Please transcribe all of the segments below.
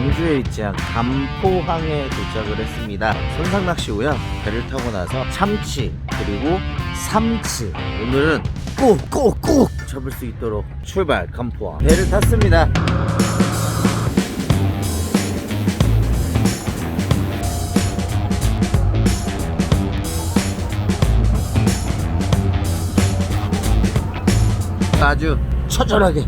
광주에 위치한 감포항에 도착을 했습니다. 선상낚시고요. 배를 타고 나서 참치 그리고 삼치 오늘은 꼭 꼭 꼭 잡을 수 있도록 출발 감포항 배를 탔습니다. 아주 처절하게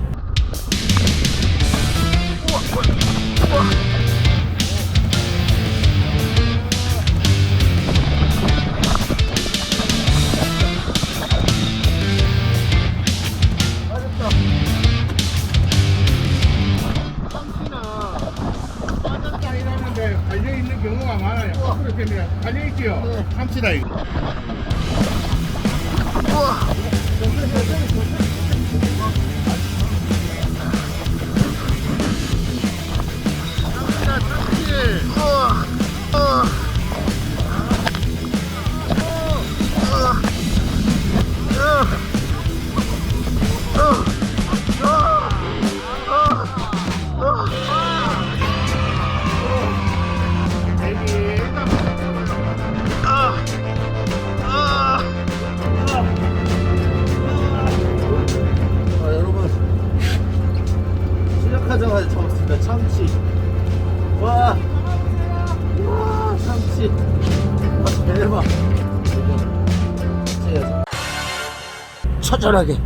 내가 달려있지요? 참치다 이거. 참치 참치 와, 와 참치 아, 대박 처절하게.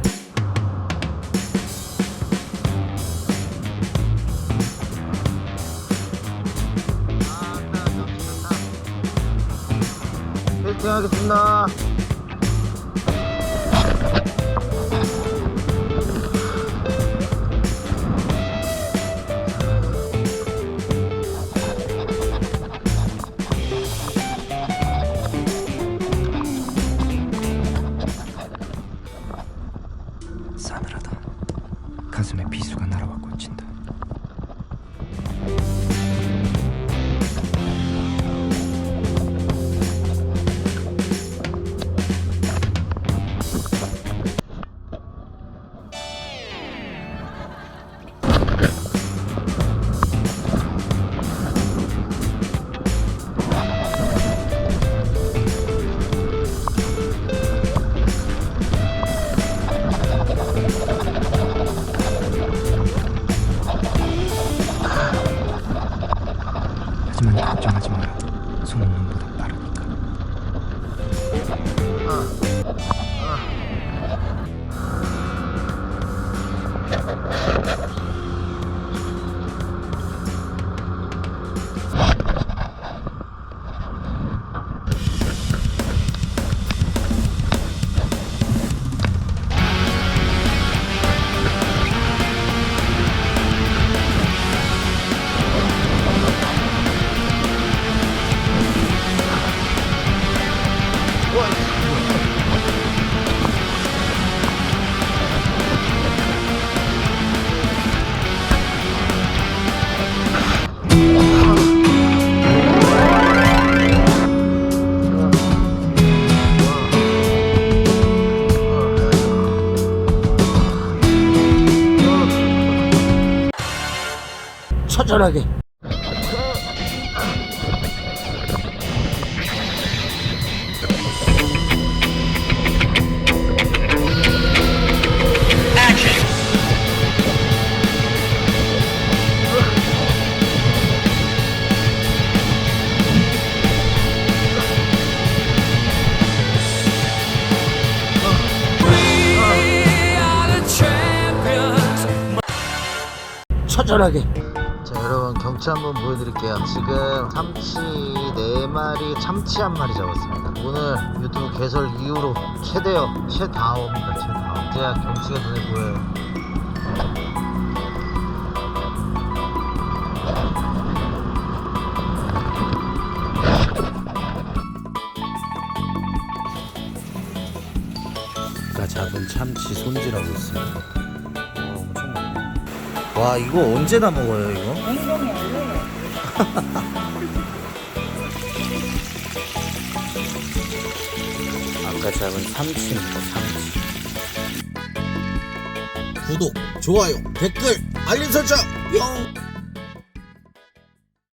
일팅 하겠습니다 싸늘하다. 하지만 걱정하지 마라. 손은 눈보다 빠르니까. 처절하게. 처절하게 경치 한번 보여드릴게요. 지금 참치 4마리 참치 한 마리 잡았습니다. 오늘 유튜브 개설 이후로 최대요 최다옵니다 최다움. 제가 경치가 눈에 보여요. 가 잡은 참치 손질하고 있습니다 와 이거 언제 다 먹어요 이거? 아까 잡은 삼치입니다 삼치 구독 좋아요 댓글 알림 설정 뿅